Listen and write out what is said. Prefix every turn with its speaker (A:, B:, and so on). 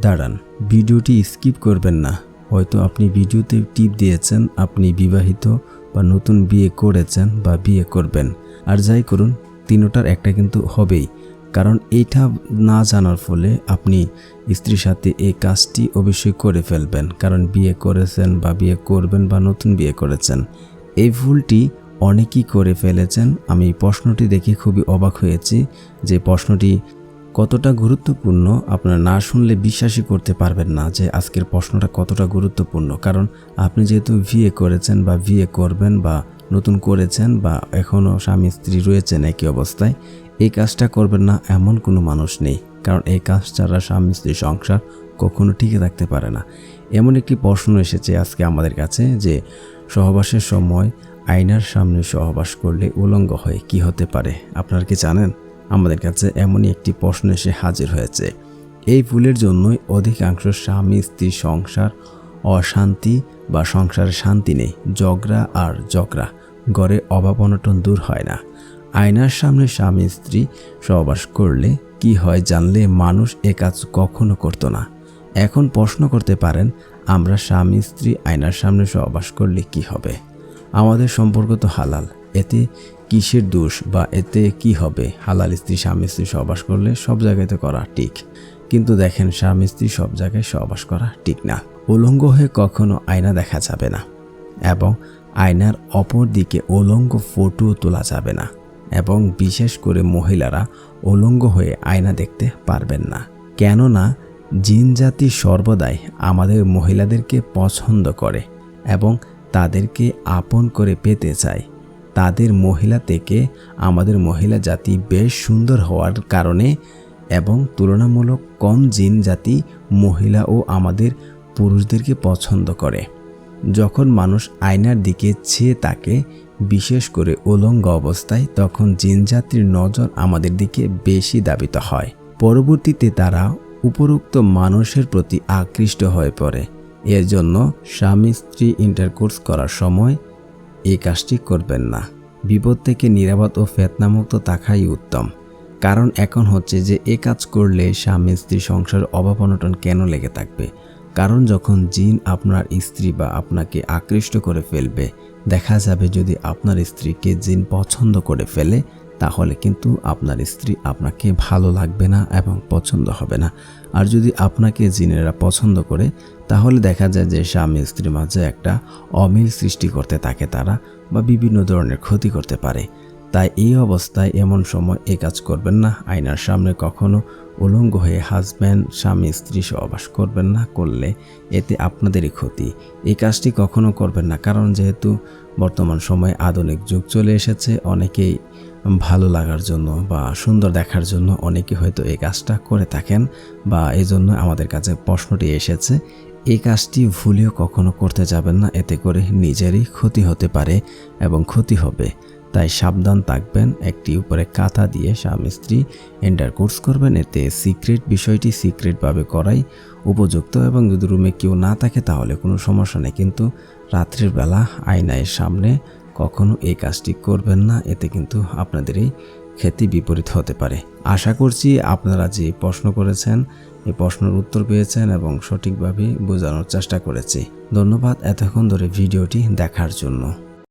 A: দাঁড়ান, ভিডিওটি স্কিপ করবেন না। হয়তো আপনি ভিডিওতে টিপ দিয়েছেন, আপনি বিবাহিত বা নতুন বিয়ে করেছেন বা বিয়ে করবেন। আর যাই করুন, তিনোটার একটা কিন্তু হবেই। কারণ এইটা না জানার ফলে আপনি স্ত্রীর সাথে এই কাজটি অবশ্যই করে ফেলবেন। কারণ বিয়ে করেছেন বা বিয়ে করবেন বা নতুন বিয়ে করেছেন, এই ভুলটি অনেকেই করে ফেলেছেন। আমি প্রশ্নটি দেখে খুবই অবাক হয়েছি যে প্রশ্নটি কতটা গুরুত্বপূর্ণ আপনারা না শুনলে বিশ্বাসই করতে পারবেন না যে আজকের প্রশ্নটা কতটা গুরুত্বপূর্ণ। কারণ আপনি যেহেতু বিয়ে করেছেন বা বিয়ে করবেন বা নতুন করেছেন বা এখনও স্বামী স্ত্রী রয়েছেন একই অবস্থায়, এই কাজটা করবেন না এমন কোনো মানুষ নেই। কারণ এই কাজ ছাড়া স্বামী স্ত্রী সংসার কখনো টিকে থাকতে পারে না। এমন একটি প্রশ্ন এসেছে আজকে আমাদের কাছে যে সহবাসের সময় আয়নার সামনে সহবাস করলে উলঙ্গ হয় কি হতে পারে? আপনারা কি জানেন? আমাদের কাছে এমনই একটি প্রশ্ন এসে হাজির হয়েছে। এই ভুলের জন্যই অধিকাংশ স্বামী, স্ত্রী সংসার অশান্তি বা সংসারে শান্তি নেই। ঝগড়া আর ঝগড়া গড়ে অভাব অনটন দূর হয় না। আয়নার সামনে স্বামী, স্ত্রী সহবাস করলে কি হয় জানলে মানুষ এ কাজ কখনো করতো না। এখন প্রশ্ন করতে পারেন, আমরা স্বামী, স্ত্রী আয়নার সামনে সহবাস করলে কি হবে? আমাদের সম্পর্ক তো হালাল, এতে কিসের দোষ বা এতে কি হবে? হালাল স্ত্রী, স্বামী স্ত্রী সহবাস করলে সব জায়গাতে করা ঠিক। কিন্তু দেখেন, স্বামী স্ত্রী সব জায়গায় সহবাস করা ঠিক না। উলঙ্গ হয়ে কখনো আয়না দেখা যাবে না এবং আয়নার অপর দিকে উলঙ্গ ফটো তোলা যাবে না এবং বিশেষ করে মহিলারা উলঙ্গ হয়ে আয়না দেখতে পারবেন না। কেননা, জিন জাতি সর্বদাই আমাদের মহিলাদেরকে পছন্দ করে এবং তাদেরকে আপন করে পেতে চায়। তাদের মহিলা থেকে আমাদের মহিলা জাতি বেশ সুন্দর হওয়ার কারণে এবং তুলনামূলক কম জিন জাতি মহিলা ও আমাদের পুরুষদেরকে পছন্দ করে। যখন মানুষ আয়নার দিকে চেয়ে তাকে, বিশেষ করে উলঙ্গ অবস্থায়, তখন জিন জাতির নজর আমাদের দিকে বেশি দাবিত হয়। পরবর্তীতে তারা উপরোক্ত মানুষের প্রতি আকৃষ্ট হয়ে পড়ে। এর জন্য স্বামী স্ত্রী ইন্টারকোর্স করার সময় এই কাজটি করবেন না। বিপদ থেকে নিরাপদ ও ফেতনামুক্ত থাকাই উত্তম। কারণ এখন হচ্ছে যে এ কাজ করলে স্বামী স্ত্রী সংসার অভাব অনটন কেন লেগে থাকবে? কারণ যখন জিন আপনার স্ত্রী বা আপনাকে আকৃষ্ট করে ফেলবে, দেখা যাবে যদি আপনার স্ত্রীকে জিন পছন্দ করে ফেলে তাহলে কিন্তু আপনার স্ত্রী আপনাকে ভালো লাগবে না এবং পছন্দ হবে না। আর যদি আপনাকে জিনেরা পছন্দ করে, তাহলে দেখা যায় যে স্বামী স্ত্রীর মাঝে একটা অমিল সৃষ্টি করতে থাকে তারা বা বিভিন্ন ধরনের ক্ষতি করতে পারে। তাই এই অবস্থায় এমন সময় এ কাজ করবেন না। আয়নার সামনে কখনো উলঙ্গ হয়ে হাজব্যান্ড স্বামী স্ত্রী সহবাস করবেন না করলে এতে আপনাদেরই ক্ষতি। এই কাজটি কখনো করবেন না, কারণ যেহেতু বর্তমান সময়ে আধুনিক যুগ চলে এসেছে, অনেকেই ভালো লাগার জন্য বা সুন্দর দেখার জন্য অনেকে হয়তো এই কাজটা করে থাকেন বা এই জন্য আমাদের কাছে প্রশ্নটি এসেছে, এই কাজটি ভুলেও কখনো করতে যাবেন না, এতে করে নিজেরই ক্ষতি হতে পারে এবং ক্ষতি হবে। তাই সাবধান থাকবেন, একটি উপরে কাঁথা দিয়ে স্বামী স্ত্রী এন্টার কোর্স করবেন, এতে সিক্রেট বিষয়টি সিক্রেটভাবে করাই উপযুক্ত এবং যদি রুমে কেউ না থাকে তাহলে কোনো সমস্যা নেই। কিন্তু রাত্রির বেলা আয়নায়ের সামনে কখনো এই কাজটি করবেন না, এতে কিন্তু আপনাদেরই খ্যাতি বিপরীত হতে পারে। আশা করছি আপনারা যে প্রশ্ন করেছেন এই প্রশ্নের উত্তর পেয়েছেন এবং সঠিকভাবে বোঝানোর চেষ্টা করেছি। ধন্যবাদ এতক্ষণ ধরে ভিডিওটি দেখার জন্য।